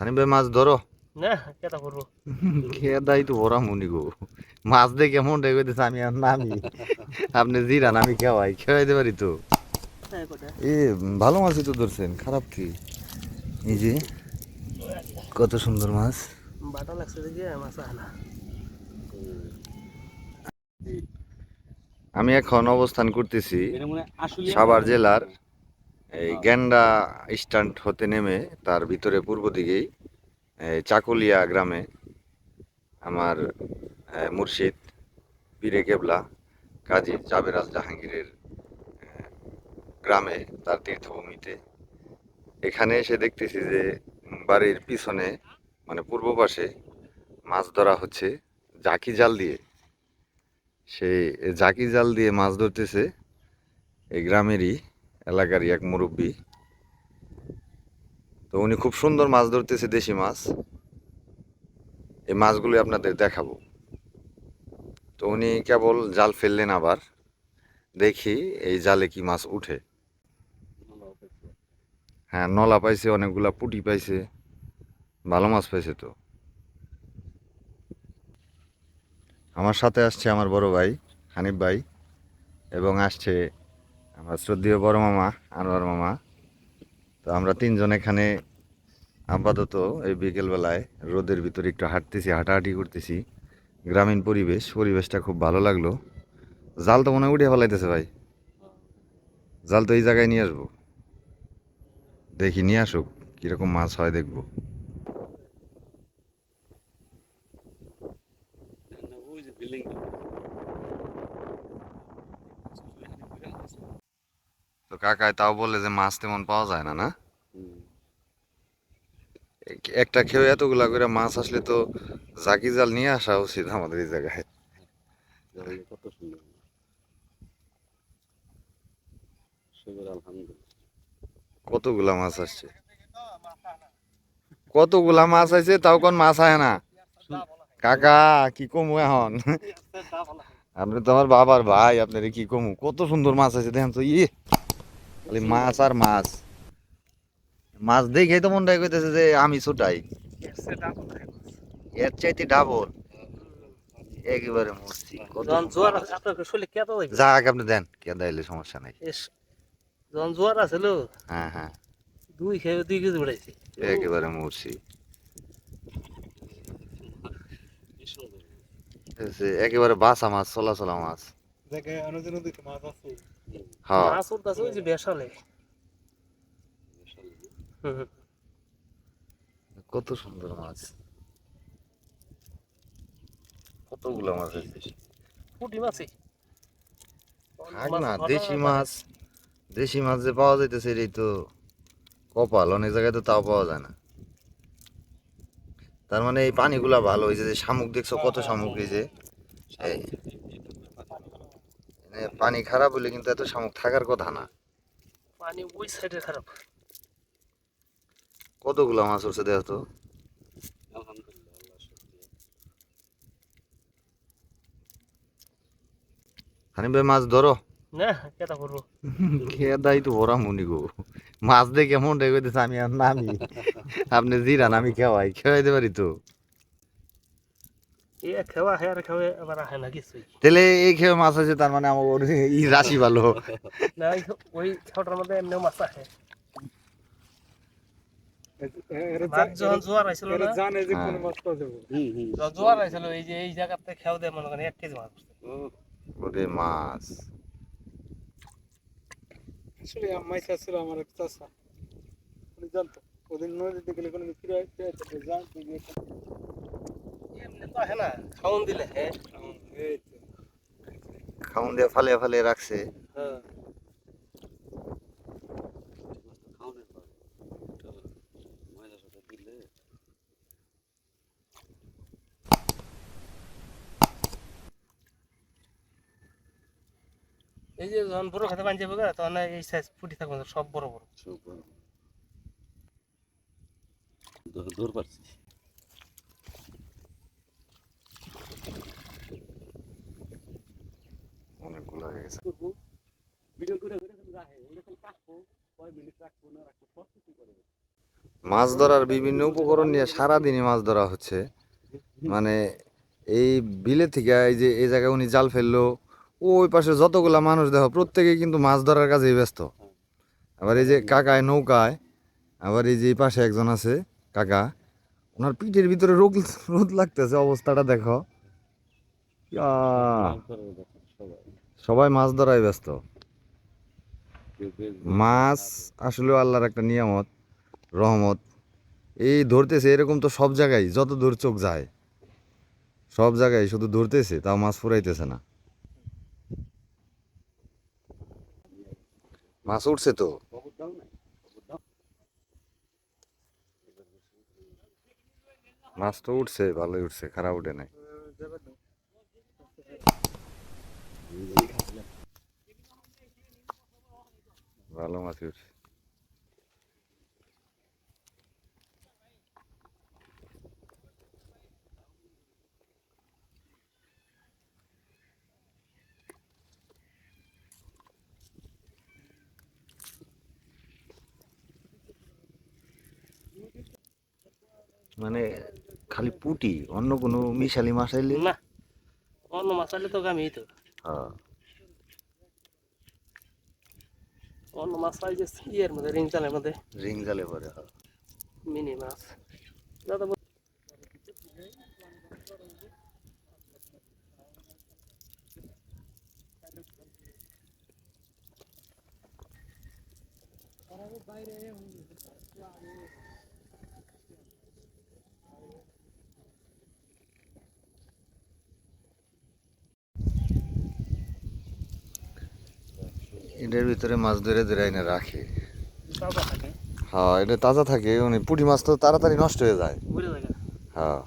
হানিফ ভাই মাছ ধরো। না কেটা করব? তো ভরা মুনি গো। মাছ দিয়ে কেমন দিচ্ছে আমি আর নামি। আপনি জিরান আমি খেওয়াই খেওয়াইতে পারি তো? হ্যাঁ এ ভালো মাছই তো ধরছেন খারাপ কি? এই যে কত সুন্দর মাছ। বাটা লাগছে দেখে মাছ আনা আমি এখন অবস্থান করতেছি সাভার জেলার এই গ্যান্ডা স্ট্যান্ড হতে নেমে তার ভিতরে পূর্ব দিকেই চাকুলিয়া গ্রামে আমার মুর্শিদ পীরে কেবলা কাজী জাবের আল জাহাঙ্গীরের গ্রামে তার তীর্থভূমিতে। এখানে এসে দেখতেছি যে বাড়ির পিছনে মানে পূর্ব পাশে মাছ ধরা হচ্ছে জাকি জাল দিয়ে। সেই জাকি জাল দিয়ে মাছ ধরতেছে এই গ্রামেরই এলাকারই এক মুরব্বী। তো উনি খুব সুন্দর মাছ ধরতেছে, দেশি মাছ। এই মাছগুলি আপনাদের দেখাবো। তো উনি কেবল জাল ফেললেন আবার। দেখি এই জালে কি মাছ উঠে। হ্যাঁ নলা পাইছে, অনেকগুলা পুটি পাইছে। ভালো মাছ পাইছে তো। আমার সাথে আসছে আমার বড় ভাই, হানিফ ভাই, এবং আসছে আমার শ্রদ্ধেয় বড় মামা, আনোয়ার মামা। তো আমরা তিনজন এখানে আপাতত এই বিকেলবেলায় রোদের ভিতরে একটু হাঁটতেছি, হাঁটাহাঁটি করতেছি। গ্রামীণ পরিবেশ, পরিবেশটা খুব ভালো লাগল। জাল তো মনে উঠে ফেলাইতেছে ভাই। জাল তো এই জায়গায় নিয়ে আসব। দেখি, নিয়ে আসুক, কীরকম মাছ হয় দেখব। ওই যে বিল্ডিং তো কাকায় তাও বলে যে মাছ তেমন পাওয়া যায় না না? একটা খেয়ে এতগুলা করে মাছ আসলে তো জাকি জাল নিয়ে আসা উচিত আমাদের এই জায়গায়। কত সুন্দর কতগুলা মাছ আসছে? কতগুলা মাছ আছে তাও কোন মাছ আয় না? কাকা কি কমু এখন? আপনি তো আমার বাবার ভাই আপনার কি কমু? কত সুন্দর মাছ আছে দেখেন তো ইয়ে। খালি মাছ আর মাছ। মাছ দেখে তো মনটাই কইতেছে যে আমি ছোটাই। এর চাইতে ডাবল। একেবারে মরছি আছে যাক আপনি দেন কে দাইলে সমস্যা নাই। যখন জোয়ার আছিল হ্যাঁ হ্যাঁ। দুই খেয়ে দুই কেজি উড়াইছি একেবারে মরছি। এসে একেবারে বাসা মাছ চলা চলা মাছ। হ্যাঁ। মাছ উঠতেছে ওই যে বেসালে কত সুন্দর মাছ। কতগুলো মাছ পুটি মাছই। থাক না দেশি মাছ। দেশি মাছ যে পাওয়া যাইতেছে এটাই তো কপাল অনেক জায়গায় তো তাও পাওয়া যায় না। তার মানে এই পানিগুলা ভালো হয়েছে যে শামুক দেখছ কত শামুক এই যে এই পানি খারাপ হলে কিন্তু এত শামুক থাকার কথা না। পানি ওই সাইডে খারাপ। কতগুলো মাছ উঠছে দেখো তো। হানিফ ভাই মাছ ধরো। না কেটা করব? খেয়ে দাই তো ভরা মুনি গো। মাছ দিয়ে কেমন রেখে আমি আর নামি। আপনি জিরান আমি খেওয়াই। খেওয়াইতে পারি তো। তাহলে এই খেয়ে মাছ আছে তার মানে আমার ই রাশি ভালো। না ওই- ওই খেওয়াটার মধ্যে এমনি মাছ আহে। মাছ যখন জোয়ার আইছিল না হ্যাঁ। হুম হুম। যখন এই যে এই জায়গাতে খেও দেয় মনে করেন এক কেজি মাছ আসলে মাইস আসছিল আমার এক চাষা উনি জানতো। ওদিন নদীতে গেলে কোনো আসতে জানতো। যে এমনি তো আহে না খাওন দিলে হ্যাঁ। খাউন দিয়ে ফালিয়ে ফালিয়ে রাখছে। হ্যাঁ। এই যে যখন বড় খাতে বাঞ্চে বগা তখন এই সাইজ ফুটি থাকবে সব বড় বড়। সব বড়। ধর পারছি গেছে ভিডিও করে করে রাখে। ওরকম কয় মিনিট রাখব না রাখব সব কিছু করে মাছ ধরার বিভিন্ন উপকরণ নিয়ে সারাদিনই মাছ ধরা হচ্ছে। মানে এই বিলে থেকে এই যে এই জায়গায় উনি জাল ফেলল ওই পাশে যতগুলা মানুষ দেখো প্রত্যেকেই কিন্তু মাছ ধরার কাজেই ব্যস্ত। আবার এই যে কাকায় নৌকায় আবার এই যে এই পাশে একজন আছে কাকা ওনার পিঠের ভিতরে রোদ রোদ লাগতেছে অবস্থাটা দেখো ইয়া, মাছ ধরার ব্যাপার সবাই মাছ ধরায় ব্যস্ত। মাছ আসলে আল্লাহর একটা নিয়ামত রহমত। এই ধরতেছে এরকম তো সব জায়গায় যত দূর চোখ যায় সব জায়গায় শুধু ধরতেছে তাও মাছ ফুরাইতেছে না। মাছ উঠছে তো? মাছ তো উঠছে ভালোই উঠছে খারাপ উঠে নাই ভালো মাছ উঠছে মানে খালি পুটি অন্য কোনো মিশালি মাছ আইলে না অন্য মাছ আনলে তো আমি তো। হ্যাঁ। অন্য মাছ পাই যে ইয়ের মধ্যে রিং চালের মধ্যে। রিং জালে পরে হ্যাঁ। মিনি মাছ। দাদা বল- এটার ভিতরে মাছ ধরে ধরে এনে রাখে। হ্যাঁ এটা তাজা থাকে। উনি পুঁটি মাছ তো তাড়াতাড়ি নষ্ট হয়ে যায়। হ্যাঁ।